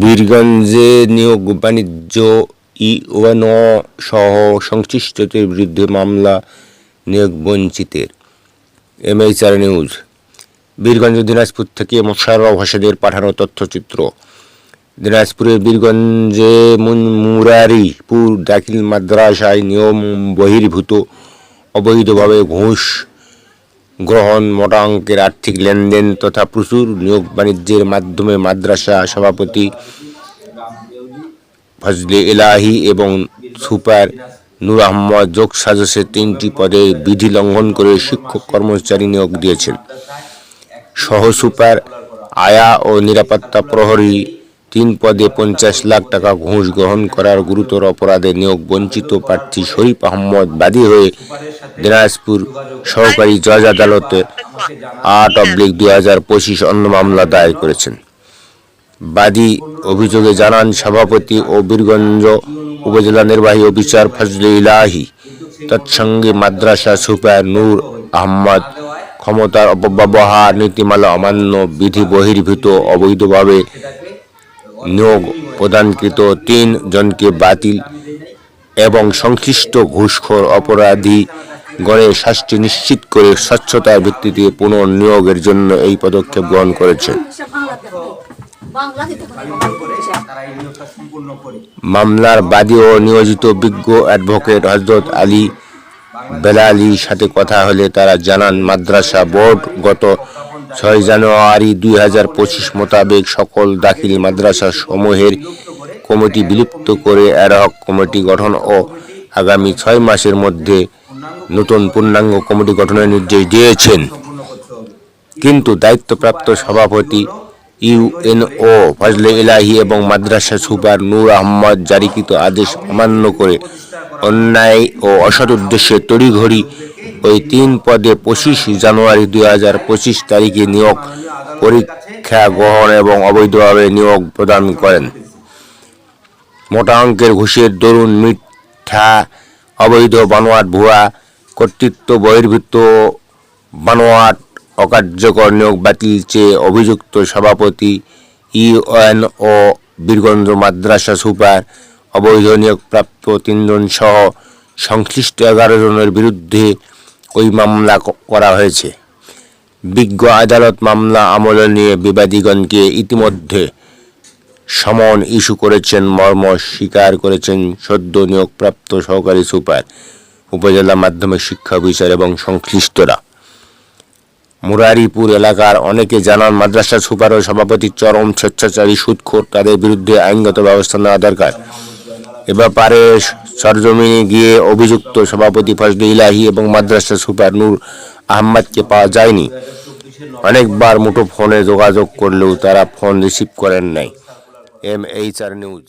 বীরগঞ্জে নিয়োগ বাণিজ্য ইউএনও সহ সংশ্লিষ্টদের বিরুদ্ধে মামলা নিয়োগ বঞ্চিতের। এমএইচআর নিউজ বীরগঞ্জ দিনাজপুর থেকে মোশাররফ হোসেনের পাঠানো তথ্যচিত্র। দিনাজপুরের বীরগঞ্জে মুরারিপুর দাখিল মাদ্রাসায় নিয়ম বহির্ভূত, অবৈধভাবে ঘুষ গ্রহণ মোটা অঙ্কের আর্থিক লেনদেন তথা প্রচুর নিয়োগ বাণিজ্যের মাধ্যমে মাদ্রাসা সভাপতি ফজলে এলাহি এবং সুপার নূর আহমদ যোগ সাজসে তিনটি পদে বিধি লঙ্ঘন করে শিক্ষক কর্মচারী নিয়োগ দিয়েছেন। সহ সুপার আয়া ও নিরাপত্তা প্রহরী তিন পদে পঞ্চাশ লাখ টাকা ঘুষ গ্রহণ করার গুরুতর অপরাধে নিয়োগ বঞ্চিত প্রার্থী শরীফ আহমদ বাদী হয়ে দিনাজপুর সহকারী জজ আদালতে আট অব্লিক দুই হাজার পঁচিশ অন্য মামলা দায়ের করেছেন। বাদী অভিযোগে জানান, সভাপতি ও বীরগঞ্জ উপজেলা নির্বাহী অফিসার ফজলে ইলাহি, তৎসঙ্গে মাদ্রাসা সুপার নূর আহমদ, ক্ষমতার অপব্যবহার নীতিমালা অমান্য বিধি বহির্ভূত অবৈধভাবে নিয়োগ প্রদানকৃত তিন জনকে বাতিল এবং সংশ্লিষ্ট ঘুষখোর অপরাধী গণে শাস্তি নিশ্চিত করে স্বচ্ছতার ভিত্তিতে পুনর্নিয়োগের জন্য এই পদক্ষেপ গ্রহণ করেছেন বাংলা দিতে পারে তারা এই নিয়োগটা সম্পূর্ণ করে মামলার বাদী ও নিয়োজিত বিজ্ঞ অ্যাডভোকেট হজরত আলী বেলালির সাথে কথা হলে তারা জানান, মাদ্রাসা বোর্ড গত ছয় জানুয়ারি দুই হাজার পঁচিশ মোতাবেক সকল দাখিল মাদ্রাসা সমূহের কমিটি বিলুপ্ত করে অ্যাডহক কমিটি গঠন ও আগামী ছয় মাসের মধ্যে নতুন পূর্ণাঙ্গ কমিটি গঠনের নির্দেশ দিয়েছেন। কিন্তু দায়িত্বপ্রাপ্ত সভাপতি ইউএনও ফজলে ইলাহি এবং মাদ্রাসা সুপার নূর আহমদ জারিকৃত আদেশ অমান্য করে অন্যায় ও অসৎ উদ্দেশ্যে তড়িঘড়ি ওই তিন পদে পঁচিশ জানুয়ারি দুই হাজার পঁচিশ তারিখে নিয়োগ পরীক্ষা গ্রহণ এবং অবৈধভাবে নিয়োগ প্রদান করেন। মোটা অঙ্কের ঘুষের দরুন মিথ্যা, অবৈধ বানোয়াট ভুয়া, কর্তৃত্ব বহির্ভূত বানোয়াট অকার্যকর নিয়োগ বাতিল চেয়ে অভিযুক্ত সভাপতি ইউএন ও বীরগঞ্জ মাদ্রাসা সুপার অবৈধ নিয়োগপ্রাপ্ত তিনজন সহ সংশ্লিষ্ট এগারো জনের বিরুদ্ধে ওই মামলা করা হয়েছে। বিজ্ঞ আদালত মামলা আমলে নিয়ে বিবাদীগণকে ইতিমধ্যে সমন ইস্যু করেছেন, মর্ম স্বীকার করেছেন সদ্য নিয়োগপ্রাপ্ত সহকারী সুপার, উপজেলা মাধ্যমিক শিক্ষা অফিসার এবং সংশ্লিষ্টরা। মুরারিপুর এলাকার অনেকে জানান মাদ্রাসা সুপার ও সভাপতি চরম স্বেচ্ছাচারী সুদখোর, তাদের বিরুদ্ধে আইনগত ব্যবস্থা নেওয়া দরকার। এ ব্যাপারে সরজমিনে গিয়ে অভিযুক্ত সভাপতি ফজলে ইলাহি এবং মাদ্রাসা সুপার নূর আহমদকে পাওয়া যায়নি। অনেকবার মুঠো ফোনে যোগাযোগ করলেও তারা ফোন রিসিভ করেন নাই। M H R news.